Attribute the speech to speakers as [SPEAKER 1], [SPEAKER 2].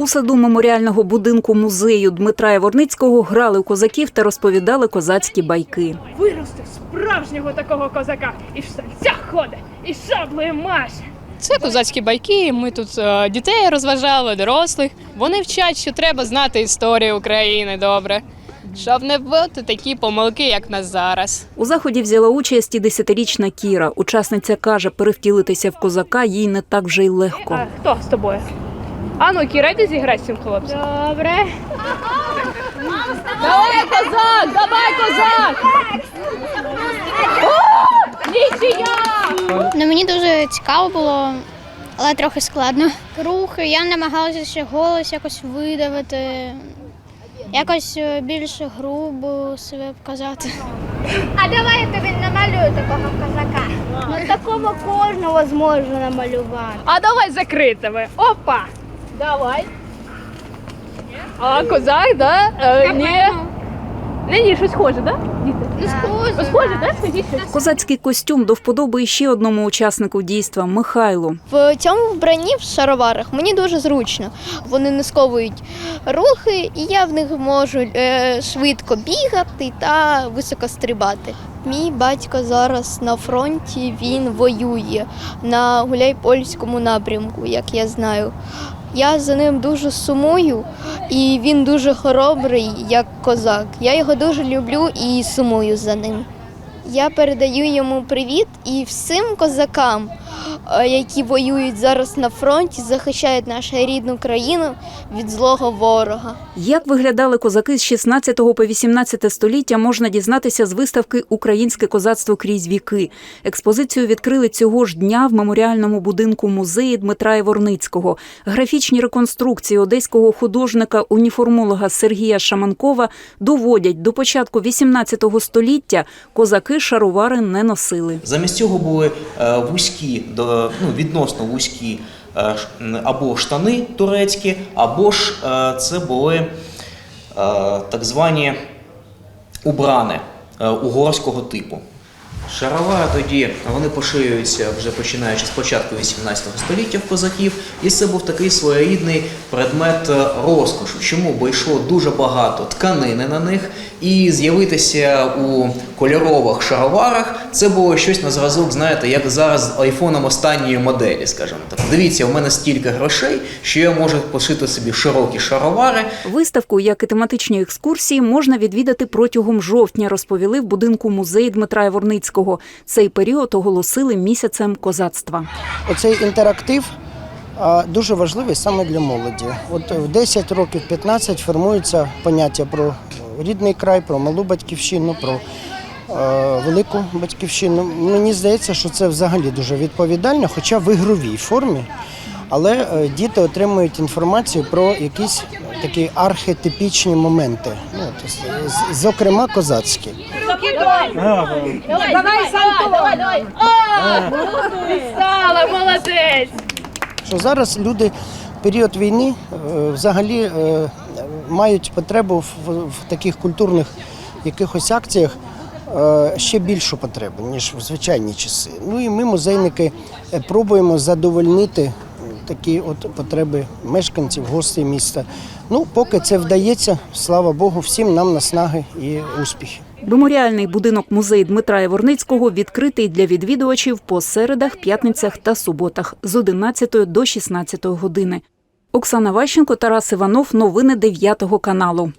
[SPEAKER 1] У саду меморіального будинку музею Дмитра Яворницького грали у козаків та розповідали козацькі байки.
[SPEAKER 2] Виростив справжнього такого козака. І в сальцях ходить, і шаблею маше.
[SPEAKER 3] Це козацькі байки. Ми тут е, дітей розважали, дорослих. Вони вчать, що треба знати історію України добре, щоб не бути такі помилки, як в нас зараз.
[SPEAKER 1] У заході взяла участь і десятирічна Кіра. Учасниця каже, перевтілитися в козака їй не так вже й легко.
[SPEAKER 2] А хто з тобою? А ну, Кіра, йди зіграй з цим хлопцем. Добре. Давай, козак! Давай, козак! О, Нічия!
[SPEAKER 4] Ну, мені дуже цікаво було, але трохи складно. Рухи, я намагалася ще голос якось видавити, якось е, більш грубо себе показати.
[SPEAKER 5] А давай я тобі намалюю такого козака. Ну такого кожного зможу намалювати.
[SPEAKER 2] А давай закритими. Опа! Давай. А, козак, да? Е, ні. Не, ні, щось схоже, да? Діти?
[SPEAKER 4] Ну, схоже.
[SPEAKER 2] Схоже, да? Скажіть щось.
[SPEAKER 1] Козацький костюм до вподоби ще одному учаснику дійства Михайлу.
[SPEAKER 6] В цьому вбранні в шароварах мені дуже зручно. Вони не сковують рухи, і я в них можу е, швидко бігати та високо стрибати. Мій батько зараз на фронті він воює на гуляйпольському напрямку, як я знаю. Я за ним дуже сумую, і він дуже хоробрий, як козак. Я його дуже люблю і сумую за ним. Я передаю йому привіт і всім козакам, е, які воюють зараз на фронті, захищають нашу рідну країну від злого ворога.
[SPEAKER 1] Як виглядали козаки з 16 по 18 століття, можна дізнатися з виставки Українське козацтво крізь віки. Експозицію відкрили цього ж дня в меморіальному будинку музеї Дмитра Яворницького. Графічні реконструкції одеського художника-уніформолога Сергія Шаманкова доводять до початку 18 століття козаки шаровари не носили.
[SPEAKER 7] Замість цього були е, вузькі, ну, відносно вузькі е, або штани турецькі, або ж е, це були так звані убрани угорського типу. Шаровари тоді вони поширюються вже починаючи з початку 18 століття в козаків, і це був такий своєрідний предмет е, розкошу. Чому? Бо йшло дуже багато тканини на них, і з'явитися у кольорових шароварах це було щось на зразок, знаєте, як зараз з айфоном останньої моделі, скажімо так. Дивіться, у мене стільки грошей, що я можу пошити собі широкі шаровари,
[SPEAKER 1] Виставку, як і тематичні екскурсії, можна відвідати протягом жовтня, розповіли в будинку музеї Дмитра Яворницького. Цей період оголосили місяцем козацтва.
[SPEAKER 8] Оцей інтерактив а, дуже важливий саме для молоді. От в 10 років 15 формується поняття про рідний край, про малу батьківщину, про е, велику батьківщину. Мені здається, що це взагалі дуже відповідально, хоча в ігровій формі. Але е, діти отримують інформацію про якісь такі архетипічні моменти, ну, з- зокрема козацькі.
[SPEAKER 2] Давай, Давай, давай! Стала, молодець!
[SPEAKER 8] що зараз люди в період війни е, взагалі е, мають потребу в, в таких культурних якихось акціях е, ще більшу потребу, ніж в звичайні часи. Ну і ми, музейники, е, пробуємо задовольнити такі от потреби мешканців, гостей міста. Ну, поки це вдається, слава Богу, всім нам наснаги і успіхи.
[SPEAKER 1] Меморіальний будинок музею Дмитра Яворницького відкритий для відвідувачів по середах, п'ятницях та суботах з 11 до 16 години. Оксана Ващенко, Тарас Іванов. Новини 9 каналу.